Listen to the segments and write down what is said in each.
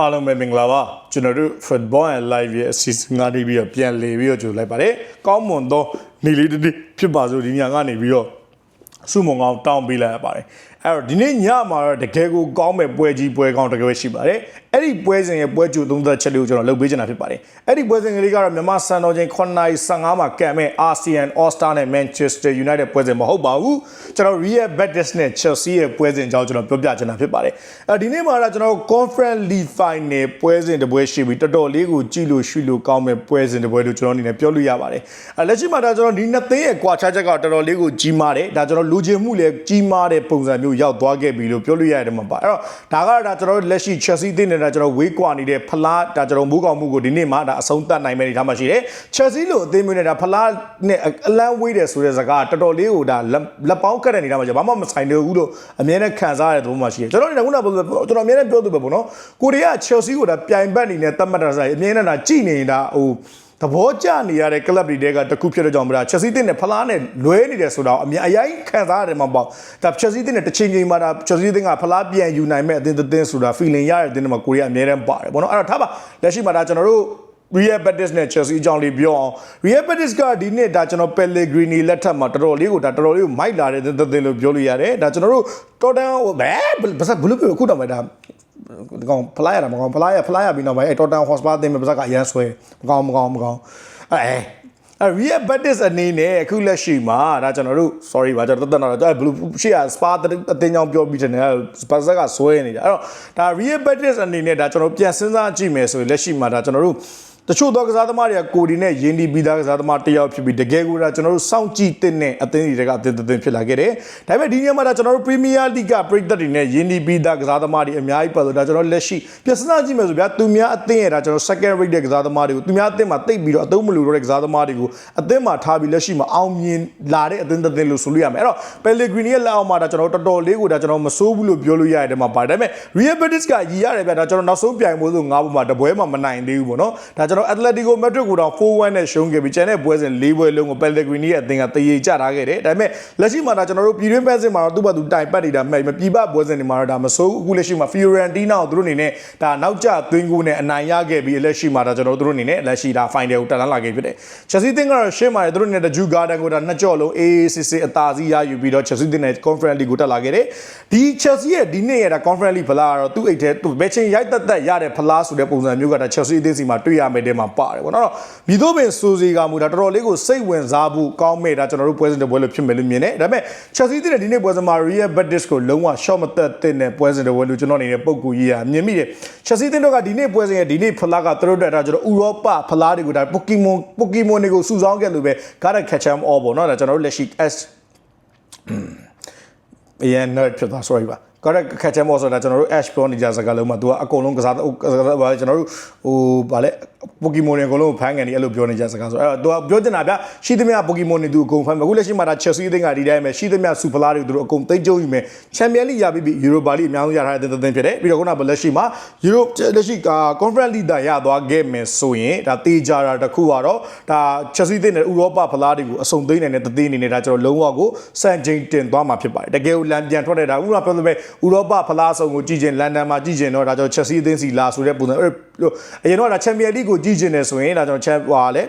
အားလုံးပဲမင်္ဂလာပါကျွန်တော်တို့ Football and Live ရဲ့အစီအစဉ်ကနေပြီးတော့ပြန်လည်ပြီးတော့ကြိုလိုက်ပါတယ်ကောင်းမွန်သောနေလေးတစ်နေ့ဖြစ်ပါစို့ဒီညကနေပြီးတော့စုမုံကောင်းတောင်းပေးလိုက်ရပါတယ် အဲ့တော့ဒီနေ့ညမှာတော့တကယ်ကိုကောင်းမဲ့ပွဲကြီးပွဲကောင်းတကယ်ပဲရှိပါတယ်အဲ့ဒီပွဲစဉ်ရဲ့ပွဲကြိုသုံးသက်ချက်လေးကိုကျွန်တော်လုပ်ပေးချင်တာဖြစ်ပါတယ်အဲ့ဒီပွဲစဉ်ကလေးကတော့မြန်မာစံတော်ချိန်9:15မှာကံမဲ့ ASEAN All Star နဲ့ Manchester United ပွဲစဉ်မဟုတ်ပါဘူးကျွန်တော် Real Betis နဲ့ Chelsea ရဲ့ပွဲစဉ်အကြောင်းကျွန်တော်ပြောပြချင်တာဖြစ်ပါတယ်အဲဒီနေ့မှာတော့ကျွန်တော် Conference League Final ပွဲစဉ်တစ်ပွဲရှိပြီးတော်တော်လေးကိုကြည့်လို့ရှုလို့ကောင်းမဲ့ပွဲစဉ်တစ်ပွဲလို့ကျွန်တော်အနေနဲ့ပြောလို့ရပါတယ်အဲလက်ရှိမှာဒါကျွန်တော်ဒီနှစ်သိန်းရဲ့ကွာခြားချက်ကတော်တော်လေးကိုကြီးမားတယ်ဒါကျွန်တော်လူချင်းမှုလည်းကြီးမားတဲ့ပုံစံမျိုးရောက်သွားခဲ့ပြီလို့ပြောလို့ရတယ်မှာပါအဲ့တော့ဒါကတော့ဒါကျွန်တော်လက်ရှိ Chelsea တင်းနေတာကျွန်တော်ဝေးကွာနေတဲ့ဖလားဒါကျွန်တော်မိုးကောင်မှုကိုဒီနေ့မှဒါအဆုံးသတ်နိုင်မယ့်အနေထားမှာရှိတယ် Chelsea လို့အသင်းမျိုးနဲ့ဒါဖလားနဲ့အလန်းဝေးတယ်ဆိုတဲ့စကားတော်တော်လေးကိုဒါလက်ပေါင်းကတ်တဲ့အနေထားမှာကျဘာမှမဆိုင်တယ်ဘူးလို့အမြဲတမ်းခံစားရတဲ့သဘောမှရှိတယ်ကျွန်တော်တို့ကခုနကကျွန်တော်အမြဲတမ်းပြောသူပဲပေါ့နော်ကိုရီးယား Chelsea ကိုဒါပြိုင်ဘက်အနေနဲ့သတ်မှတ်တာဆိုရင်အမြဲတမ်းဒါကြည်နေတာဟို သဘောကျနေရတဲ့ club တွေကတခုဖြစ်တဲ့ကြောင့်မလား Chelsea တင်းနဲ့ဖလားနဲ့လွဲနေတယ်ဆိုတော့အမြင်အရင်ခံစားရတယ်မှာပေါ့ဒါ Chelsea တင်းနဲ့တစ်ချိန်ချိန်မှာဒါ Chelsea တင်းကဖလားပြန်ယူနိုင်မဲ့အသင်းတင်းဆိုတာ feeling ရတဲ့အသင်းတွေမှာကိုရီးယားအမြဲတမ်းပါတယ်ပေါ့နော်အဲ့တော့ထားပါလက်ရှိမှာဒါကျွန်တော်တို့ Real Betis နဲ့ Chelsea အကြောင်းလေးပြောအောင် Real Betis ကဒီနှစ်ဒါကျွန်တော် Pellegrini လက်ထက်မှာတော်တော်လေးကိုဒါတော်တော်လေးကိုမိုက်လာတဲ့သင်းလို့ပြောလို့ရတယ်ဒါကျွန်တော်တို့ Tottenham ဟိုဘယ်ဘာဘလို့ပြောခုတော့မှဒါ ဒီကောင်ဖလားရတာမကောင်ဖလားရဖလားရပြီးတော့မှအဲ Tottenham Hotspur အသင်းမှာပါစကအရန်ဆွဲမကောင်မကောင်မကောင်အဲအဲ Real Betis အနေနဲ့အခုလက်ရှိမှာဒါကျွန်တော်တို့ sorry ပါကျွန်တော်တက်တော့ဒါဘလူးရှေ့က Spa အတင်းကြောင်ပြောပြီးတယ်နော် Spa ကဆွဲနေတာအဲ့တော့ဒါ Real Betis အနေနဲ့ဒါကျွန်တော်ပြန်စဉ်းစားကြည့်မယ်ဆိုရင်လက်ရှိမှာဒါကျွန်တော်တို့ တချို့သောကစားသမားတွေကကိုဒီနဲ့ယင်းဒီပြီးသားကစားသမားတယောက်ဖြစ်ပြီးတကယ်ကိုဒါကျွန်တော်တို့စောင့်ကြည့်တဲ့အသင်းတွေကအသင်းသင်းဖြစ်လာခဲ့တယ်။ဒါပေမဲ့ဒီညမှာဒါကျွန်တော်တို့ Premier League ကပြည်သက်တွေနဲ့ယင်းဒီပြီးသားကစားသမားတွေအများကြီးပါလို့ဒါကျွန်တော်လက်ရှိပြန်စဉ်းစားကြည့်မယ်ဆိုဗျာသူများအသင်းရဲ့ဒါကျွန်တော် second rate တဲ့ကစားသမားတွေကိုသူများအသင်းမှာတိတ်ပြီးတော့အသုံးမလိုတော့တဲ့ကစားသမားတွေကိုအသင်းမှာထားပြီးလက်ရှိမှာအောင်မြင်လာတဲ့အသင်းသင်းလို့ဆိုလို့ရမယ်။အဲ့တော့ Pellegrini ရဲ့လက်အောက်မှာဒါကျွန်တော်တော်တော်လေးကိုဒါကျွန်တော်မစိုးဘူးလို့ပြောလို့ရတဲ့မှာပါတယ်။ဒါပေမဲ့ Real Betis ကရည်ရတယ်ဗျာဒါကျွန်တော်နောက်ဆုံးပြိုင်ပွဲဆိုငါးပွဲမှာတပွဲမှာမနိုင်သေးဘူးပေါ့နော်။ဒါကျွန်တော် Atletico Madrid ကိုတော့4-1နဲ့ရှုံးခဲ့ပြီးကျန်တဲ့ပွဲစဉ်၄ပွဲလုံးကို Pellegrini ရဲ့အသင်းကတရေကျထားခဲ့တယ်။ဒါပေမဲ့လက်ရှိမှာဒါကျွန်တော်တို့ပြည်တွင်းပွဲစဉ်မှာတော့သူ့ဘက်သူတိုင်ပတ်နေတာမှတ်ပြည်ပပွဲစဉ်တွေမှာတော့ဒါမစိုးဘူးအခုလက်ရှိမှာ Fiorentina ကိုသူတို့အနေနဲ့ဒါနောက်ကျသွင်းကိုနဲ့အနိုင်ရခဲ့ပြီးလက်ရှိမှာဒါကျွန်တော်တို့အနေနဲ့လက်ရှိဒါ final ကိုတက်လာခဲ့ဖြစ်တယ်။ Chelsea အသင်းကတော့ရှင်းပါတယ်သူတို့အနေနဲ့ Ju Garden ကိုဒါနှစ်ကြော့လုံး AACC အသာစီးရယူပြီးတော့ Chelsea အသင်းနဲ့ Conference League ကိုတက်လာခဲ့တယ်။ဒီ Chelsea ရဲ့ဒီနေ့ရဲ့ဒါ Conference League ဖလားကတော့သူ့အိတ်ထဲသူဘယ်ချိန်ရိုက်တက်တက်ရတဲ့ဖလားဆိုတဲ့ပုံစံမျိုးကဒါ Chelsea အသင်းစီမှာတွေ့ရမယ်တဲ့မှာပါတယ်ပေါ့နော်။မိတို့ပင်စူစီကမူဒါတော်တော်လေးကိုစိတ်ဝင်စားဖို့ကောင်းမဲ့ဒါကျွန်တော်တို့ပွဲစဉ်တစ်ပွဲလို့ဖြစ်မယ်လို့မြင်တယ်။ဒါပေမဲ့ Chelsea အသင်းနဲ့ဒီနေ့ပွဲစဉ်မှာ Real Betis ကိုလုံးဝ short မသက်တဲ့ပွဲစဉ်တစ်ပွဲလို့ကျွန်တော်အနေနဲ့ပုံကူကြီးရမြင်မိတယ်။ Chelsea အသင်းတို့ကဒီနေ့ပွဲစဉ်ရဲ့ဒီနေ့ဖလားကသူတို့တက်တာကျွန်တော်ဥရောပဖလားတွေကိုဒါ Pokemon Pokemon တွေကိုစုဆောင်းခဲ့လို့ပဲ gotta catch them all ပေါ့နော်ဒါကျွန်တော်တို့လက်ရှိ S အရင် nerd ဖြစ်သွား sorry ပါကရက်ခက်ချဲမောဆိုတာကျွန်တော်တို့ ash ပြောနေကြစကားလုံးမှာ तू ကအကုန်လုံးကစားဘာကျွန်တော်တို့ဟိုဗာလဲ ပိုကီမွန်တွေအကုန်လုံးဖန်ကန်နေအဲ့လိုပြောနေကြစကားဆိုအဲ့တော့ तू ပြောချင်တာဗျရှိသမျှပိုကီမွန်တွေ तू အကုန်ဖန်အခုလက်ရှိမှာဒါ Chelsea အသင်းကဒီတိုင်းပဲရှိသမျှစူပလာတွေ तू အကုန်သိမ့်ကျုံယူမယ်ချန်ပီယံလိရပြီးပြီး Europa League အများဆုံးရထားတဲ့သင်းဖြစ်တယ်ပြီးတော့ခုနကလက်ရှိမှာ Europe လက်ရှိက Conference League တာရသွားခဲ့မယ်ဆိုရင်ဒါတေးကြတာတစ်ခုကတော့ဒါ Chelsea အသင်းနဲ့ဥရောပဖလားတွေကိုအစုံသိမ်းနိုင်တဲ့သင်းအနေနဲ့ဒါကျွန်တော်လုံးဝကိုစံချိန်တင်သွားမှာဖြစ်ပါတယ်တကယ်ကိုလမ်းပြန်ထွက်တဲ့ဒါဥရောပပြောလို့ပဲဥရောပဖလားဆောင်ကိုကြည့်ချင်းလန်ဒန်မှာကြည့်ချင်းတော့ဒါကျွန်တော် Chelsea အသင်းစီလာဆိုတဲ့ပုံစံ အရင်တော့ဒါ Champions League ကိုကြည့်ချင်းနေဆိုရင်ဒါကျွန်တော် Champ ဟာလေ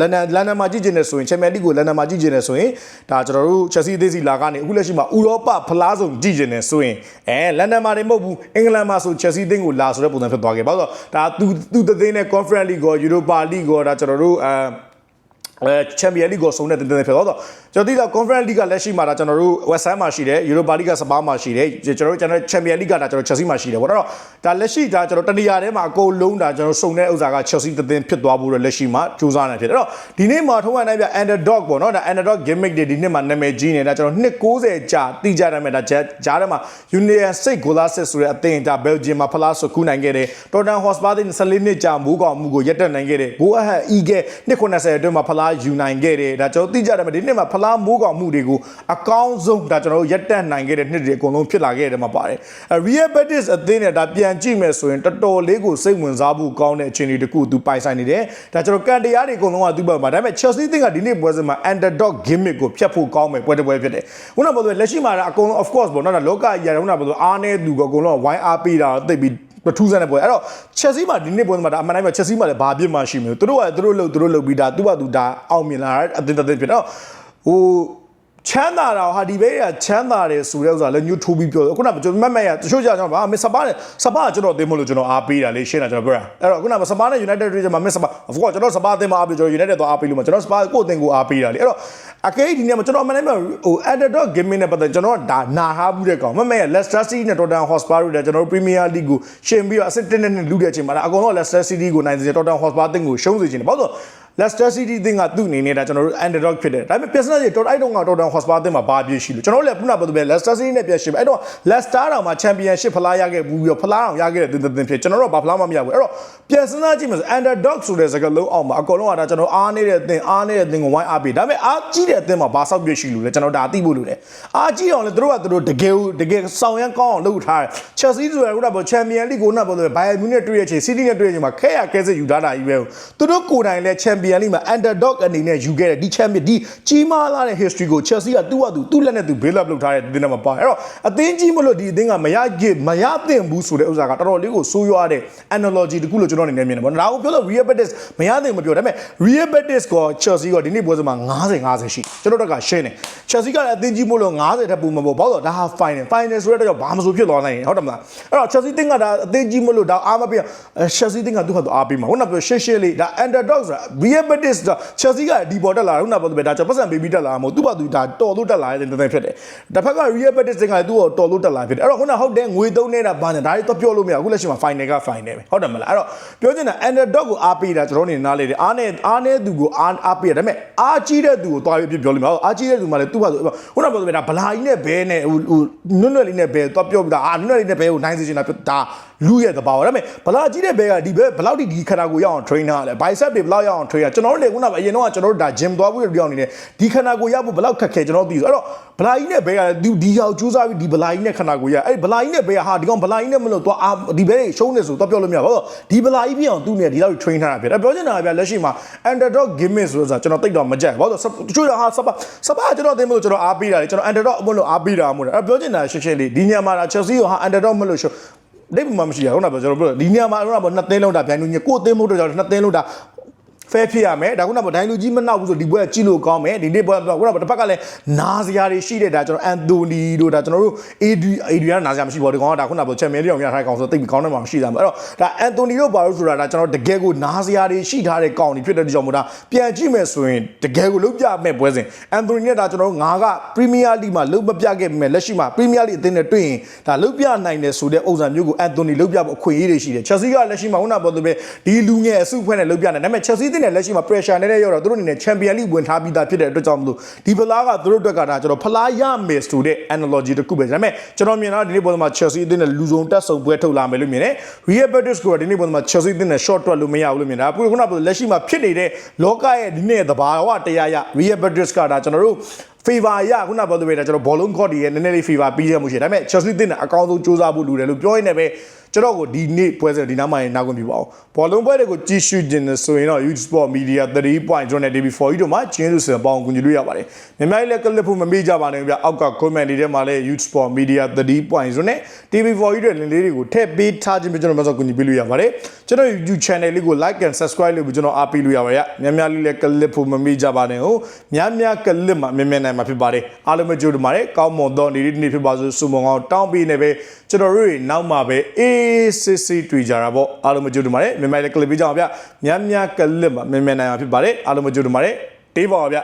လန်ဒန်လန်ဒန်မှာကြည့်ကျင်နေဆိုရင်ချန်ပီယံလိကိုလန်ဒန်မှာကြည့်ကျင်နေဆိုရင်ဒါကျွန်တော်တို့ချက်စီအသေးစီလာကနေအခုလက်ရှိမှာဥရောပဖလားဆုံးကြည့်ကျင်နေဆိုရင်အဲလန်ဒန်မှာနေမဟုတ်ဘူးအင်္ဂလန်မှာဆိုချက်စီအသင်းကိုလာဆိုတဲ့ပုံစံဖြစ်သွားခဲ့ပါဆိုတော့ဒါသူသူတသိန်းနဲ့ Conference League ကို Europa League ကိုဒါကျွန်တော်တို့အဲ အဲချန်ပီယံလိကိုဆုံးတဲ့တင်းတင်းဖြစ်တော့ကျွန်တော်ဒီတော့ Conference League ကလက်ရှိမှာဒါကျွန်တော်တို့ West Ham မှာရှိတယ် Europa League ကစပါးမှာရှိတယ်ကျွန်တော်တို့ကျွန်တော် Champions League ကဒါကျွန်တော် Chelsea မှာရှိတယ်ပေါ့တော့ဒါလက်ရှိဒါကျွန်တော်တနေရာထဲမှာအကုန်လုံးဒါကျွန်တော်စုံတဲ့ဥစ္စာက Chelsea တင်းတင်းဖြစ်သွားဖို့တော့လက်ရှိမှာကြိုးစားနေဖြစ်တယ်အဲ့တော့ဒီနေ့မှာထုံးရနိုင်ပြ Underdog ပေါ့နော်ဒါ Underdog gimmick တွေဒီနေ့မှာနာမည်ကြီးနေတာကျွန်တော်290ကြာတိကြတယ်မဲ့ဒါဂျားထဲမှာ Union စိတ်ဂိုလာစစ်ဆိုတဲ့အသင်းဒါ Belgium မှာဖလားဆိုကူးနိုင်ခဲ့တယ် Tottenham Hotspur တဲ့14နှစ်ကြာမူးကောင်မှုကိုရက်တက်နိုင်ခဲ့တယ် Go Ahead Eagle 290အတွင်းမှာဖလားယူနိုင်ခဲ့တယ်ဒါကျွန်တော်သိကြတယ်မဒီနှစ်မှာဖလားမိုးကောင်မှုတွေကိုအကောင်းဆုံးဒါကျွန်တော်တို့ရက်တက်နိုင်ခဲ့တဲ့နှစ်တွေအကုန်လုံးဖြစ်လာခဲ့တယ်မှာပါတယ်အဲ Real Betis အသင်းနဲ့ဒါပြန်ကြည့်မယ်ဆိုရင်တော်တော်လေးကိုစိတ်ဝင်စားဖို့ကောင်းတဲ့အခြေအနေတခုသူပိုင်ဆိုင်နေတယ်ဒါကျွန်တော်ကန်တရားတွေအကုန်လုံးကသူ့ဘက်မှာဒါပေမဲ့ Chelsea အသင်းကဒီနေ့ပွဲစဉ်မှာ underdog gimmick ကိုဖျက်ဖို့ကောင်းမယ်ပွဲတစ်ပွဲဖြစ်တယ်ခုနကပြောလို့လက်ရှိမှာအကုန်လုံး of course ပေါ့နော်ဒါလောကအရာခုနကပြောလို့အားနေသူကအကုန်လုံးဝိုင်းအားပေးတာသိပြီး ထူးဆန်းတဲ့ပွဲအဲ့တော့ Chelsea မှာဒီနေ့ပွဲမှာဒါအမှန်တိုင်းမှာ Chelsea မှာလည်းဘာပြစ်မှရှိမလို့သူတို့ကသူတို့လို့သူတို့လုပ်ပြီးဒါသူကသူဒါအောင်မြင်လာတဲ့အသင်းတစ်သင်းဖြစ်တော့ဟို ချမ်းသာတာဟာဒီဘေးကချမ်းသာတယ်ဆိုတဲ့ဥစ္စာလည်းညှို့ထိုးပြီးပြောတယ်ခုနကကျွန်တော်မတ်မတ်ရတချို့ကြောင့်ဗာမစ်စပါနဲ့စပါကကျွန်တော်အသိမလို့ကျွန်တော်အားပေးတာလေရှင်းတာကျွန်တော်ပြောတာအဲ့တော့ခုနကစပါနဲ့ United တွေမှာမစ်စပါ of course ကျွန်တော်စပါအသင်းမှာအားပေးကျွန်တော် United တော့အားပေးလို့မှာကျွန်တော်စပါကိုအသင်းကိုအားပေးတာလေအဲ့တော့အကေဒီနေ့မှာကျွန်တော်အမှန်တမ်းဟို underdog gaming နဲ့ပတ်သက်ကျွန်တော်ဒါနာဟာဘူးတဲ့ကောင်မမေ့ Leicester City နဲ့ Tottenham Hotspur တို့လည်းကျွန်တော်တို့ Premier League ကိုရှင်ပြီးတော့အဆင့်1နဲ့လူတဲ့အချိန်မှာအကုန်လုံး Leicester City ကိုနိုင်စေ Tottenham Hotspur အသင်းကိုရှုံးစေချင်တယ်ဘာလို့ Leicester City တင်ကသူ့အနေနဲ့ဒါကျွန်တော်တို့ underdog ဖြစ်တယ်ဒါပေမဲ့ business တွေတော်အဲ့တုန်းက Tottenham Hotspur တင်မှာဘာပြည့်ရှိလို့ကျွန်တော်တို့လည်းခုနကပြောသလိုပဲ Leicester City နဲ့ပြန်ရှိပဲအဲ့တော့ Leicester တောင်မှ Championship ဖလားရခဲ့ဘူးပြီးတော့ဖလားတောင်ရခဲ့တဲ့တင်တင်ဖြစ်ကျွန်တော်တို့ကဘာဖလားမှမရဘူးအဲ့တော့ပြန်စဉ်းစားကြည့်မယ်ဆို underdog ဆိုတဲ့စကားလုံးအောင်မှာအကုန်လုံးကဒါကျွန်တော်အားနေတဲ့အသင်းအားနေတဲ့အသင်းကိုဝိုင်းအားပေးဒါပေမဲ့အားကြီးတဲ့အသင်းမှာဘာဆောက်ပြည့်ရှိလို့လဲကျွန်တော်ဒါအသိဖို့လို့လေအားကြီးအောင်လေသူတို့ကသူတို့တကယ်တကယ်ဆောင်ရန်ကောင်းအောင်လုပ်ထားတယ် Chelsea ဆိုရခုနကပြော Champion League ကိုခုနကပြောတယ် Bayern Munich တွေ့ရချိန် City နဲ့တွေ့ရချိန်မှာခဲရခဲစစ်ယူထားတာကြီးပဲသူတို့ကိုယ်တိုင်လဲ Champion League မှာ underdog အနေနဲ့ယူခဲ့တယ်ဒီ Champion ဒီကြီးမားလာတဲ့ history ကို Chelsea ကသူ့ဟာသူသူ့လက်နဲ့သူ build up လုပ်ထားတဲ့ဒီနေ့မှာပါအဲ့တော့အသင်းကြီးမလို့ဒီအသင်းကမရကြမရသင့်ဘူးဆိုတဲ့ဥစ္စာကတော်တော်လေးကိုဆိုးရွားတဲ့ analogy တခုလို့ကျွန်တော်အနေနဲ့မြင်တယ်ပေါ့နော်ဒါကိုပြောလို့ Real Betis မရသင့်မပြောဒါပေမဲ့ Real Betis က Chelsea ကဒီနေ့ပွဲစဉ်မှာ90 50ရှိကျွန်တော်တို့ကရှင်းတယ် Chelsea ကလည်းအသင်းကြီးမလို့90ထက်ပိုမှာပေါ့ဘာလို့ဒါဟာ final final ဆိုတဲ့တော့ဘာမှမဆိုဖြစ်သွားနိုင်ဟုတ်တယ်မလားအဲ့တော့ Chelsea တင်းကဒါအသင်းကြီးမလို့ဒါအားမပေး Chelsea တင်းကသူ့ဟာသူအားပေးမှာဟုတ်လားပြောရှင်းရှင်းလေးဒါ underdog ဆိုတာ Real Betis ဒါ Chelsea ကဒီပေါ်တက်လာဟုတ်လားပြောတယ်ဒါကျွန်တော်ပတ်စံပေးပြီးတက်လာမှာမဟုတ်သူ့ဘာသူဒါတော်လို့တက်လာတဲ့တဲ့ဖြစ်တယ်တစ်ဖက်က Real Betis တင်းကသူ့ကိုတော်လို့တက်လာဖြစ်တယ်အဲ့တော့ခုနဟုတ်တယ်ငွေသုံးနေတာဘာညာဒါတွေတော့ပြောလို့မရအခုလက်ရှိမှာ final က final ပဲဟုတ်တယ်မလားအဲ့တော့ပြောချင်တာ underdog ကိုအားပေးတာကျွန်တော်နေနားလေတယ်အားနဲ့အားနဲ့သူကိုအားအားပေးတယ်ဒါပေမဲ့အားကြီးတဲ့သူကိုတွားပြီးပြောလို့မရဘူးအားကြီးတဲ့သူမှလည်းသူ့ဘာသူခုနပြောတယ်ဒါဗလာကြီးနဲ့ဘဲနဲ့ဟိုဟိုနွတ်နွတ်လေးနဲ့ဘဲတွားပြောပြီးတာအာနွတ်နွတ်လေးနဲ့ဘဲကိုနိုင်စေချင်တာဒါလူရဲ့တဘာဝဒါပေမဲ့ဗလာကြီးတဲ့ဘဲကဒီဘဲဘလောက်ဒီဒီခန္ဓာကိုယ်ရအောင် train ထားလဲ bicep တွေဘလောက်ရအောင် train ရကျွန်တော်တို့လေခုနကအရင်တော့ကျွန်တော်တို့ဒါ gym သွားပြီးတော့နေတယ်ဒီခန္ဓာကိုယ်ရဖို့ဘလောက်ခက်ခဲကျွန်တော်သိဆိုအဲ့တော့ဗလာကြီးနဲ့ဘဲကဒီဒီရောက်ကြိုးစားပြီးဒီဗလာကြီးနဲ့ခန္ဓာကိုယ်ရအဲ့ဗလာကြီးနဲ့ဘဲကဟာဒီကောင်ဗလာကြီးနဲ့မလို့သွားအာဒီဘဲရှုံးနေဆိုတော့ပြောလို့မရဘူးဒီဗလာကြီးပြအောင်သူ့နေဒီလောက် train ထားတာဖြစ်တယ်ပြောချင်တာကဗျလက်ရှိမှာ underdog gimmick ဆိုတော့ကျွန်တော်တိတ်တော့မကြိုက်ဘူးဘာလို့တချို့ဟာစပါစပါကျွန်တော်သိမလို့ကျွန်တော်အားပေးတာလေကျွန်တော် underdog အမလို့အားပေးတာမို့တယ်အဲ့ပြောချင်တာရှင်းရှင်းလေးဒီညမှာ Chelsea ဟာ underdog မလို့ရှု ဒိတ်မှမရှိရဟုတ်လားကျွန်တော်ပြောဒီညမှာတော့နှစ်သင်းလုံးတာဗျိုင်းလူညကိုအသင်းမို့တော့ကျွန်တော်နှစ်သင်းလုံးတာ ဖဲဖြစ်ရမယ်ဒါခုနကဒိုင်လူကြီးမနောက်ဘူးဆိုဒီဘွဲကြည့်လို့ကောင်းမယ်ဒီနေ့ဘွဲခုနကတစ်ဖက်ကလည်းနာစရာတွေရှိတဲ့ဒါကျွန်တော်အန်တိုနီတို့ဒါကျွန်တော်တို့ AD AD ကနာစရာမရှိပါဘူးဒီကောင်ကဒါခုနကချန်ပီယံလိအောင်ရထားကောင်ဆိုတိတ်ပြီးကောင်းတယ်မှာမရှိတာမှာအဲ့တော့ဒါအန်တိုနီတို့ပါလို့ဆိုတာဒါကျွန်တော်တကယ်ကိုနာစရာတွေရှိထားတဲ့ကောင်တွေဖြစ်တဲ့ကြောင့်မို့ဒါပြန်ကြည့်မယ်ဆိုရင်တကယ်ကိုလုံးပြမဲ့ပွဲစဉ်အန်တိုနီနဲ့ဒါကျွန်တော်တို့ငါကပရီးမီးယားလိမှာလုံးမပြခဲ့ပေမဲ့လက်ရှိမှာပရီးမီးယားလိအသင်းနဲ့တွေ့ရင်ဒါလုံးပြနိုင်တယ်ဆိုတဲ့ဥစ္စာမျိုးကိုအန်တိုနီလုံးပြဖို့အခွင့်အရေးတွေရှိတယ်ချက်စီကလက်ရှိမှာခုနကပြောသလိုပဲဒီလူငယ်အစုဖွဲ့နဲ့လုံးပြနိုင်ဒါပေမဲ့ချက်စီတင်နဲ့လက်ရှိမှာ pressure နဲ့နဲ့ရောက်တော့သူတို့အနေနဲ့ချန်ပီယံလိဝင်ထားပြီးသားဖြစ်တဲ့အတွက်ကြောင့်မလို့ဒီဖလားကသူတို့အတွက်ကဒါကျွန်တော်ဖလားရမယ်ဆိုတဲ့ analogy တစ်ခုပဲဒါပေမဲ့ကျွန်တော်မြင်တာဒီနေ့ပုံစံမှာ Chelsea အသင်းနဲ့လူစုံတက်ဆုံပွဲထုတ်လာမယ်လို့မြင်တယ် Real Betis ကဒီနေ့ပုံစံမှာ Chelsea အသင်းနဲ့ short တွက်လို့မရဘူးလို့မြင်တာအခုခုနကလက်ရှိမှာဖြစ်နေတဲ့လောကရဲ့ဒီနေ့သဘာဝတရားရ Real Betis ကဒါကျွန်တော်တို့ favor ရခုနပြောတဲ့ပဲကျွန်တော်ဘောလုံးကော့ဒီရဲ့နည်းနည်းလေး favor ပြီးရမှုရှိတယ်ဒါပေမဲ့ Chelsea တင်တဲ့အကောင်းဆုံးစူးစမ်းဖို့လိုတယ်လို့ပြောရင်းနဲ့ပဲ ကျွန်တော်ကိုဒီနေ့ပွဲစဉ်ဒီနားမှာနားခွင့်ပြုပါအောင်ဘောလုံးပွဲတွေကိုကြည့်ရှုခြင်းနဲ့ဆိုရင်တော့ Youth Sport Media 3.0နဲ့ TV4 ကြီးတို့မှာကျင်းစုစံပေါင်းကူညီလို့ရပါတယ်မြန်မာပြည်လည်းကလစ်ဖို့မမေ့ကြပါနဲ့ဗျအောက်က comment တွေထဲမှာလည်း Youth Sport Media 3.0နဲ့ TV4 ကြီးတွေလင်းလေးတွေကိုထည့်ပေးထားခြင်းပဲကျွန်တော်မဆောက်ကူညီပေးလို့ရပါတယ်ကျွန်တော် YouTube channel လေးကို like and subscribe လုပ်ပြီးကျွန်တော်အားပေးလို့ရပါတယ်များများလေးလည်းကလစ်ဖို့မမေ့ကြပါနဲ့ဟုတ်များများကလစ်မှာမြင်မြင်နိုင်မှာဖြစ်ပါတယ်အားလုံးပဲကြိုးတပါတယ်ကောင်းမွန်သောနေ့နေ့ဖြစ်ပါစို့ဆုမွန်ကောင်းတောင်းပေးနေပဲကျွန်တော်တို့နောက်မှာပဲအေးစစ်စစ်တွေ့ကြတာပေါ့အားလုံးပဲကြိုးတပါတယ်မြန်မာလည်းကလစ်ပေးကြအောင်ဗျများများကလစ်မှာမြင်မြင်နိုင်မှာဖြစ်ပါတယ်အားလုံးပဲကြိုးတပါတယ်တေးပါပါဗျ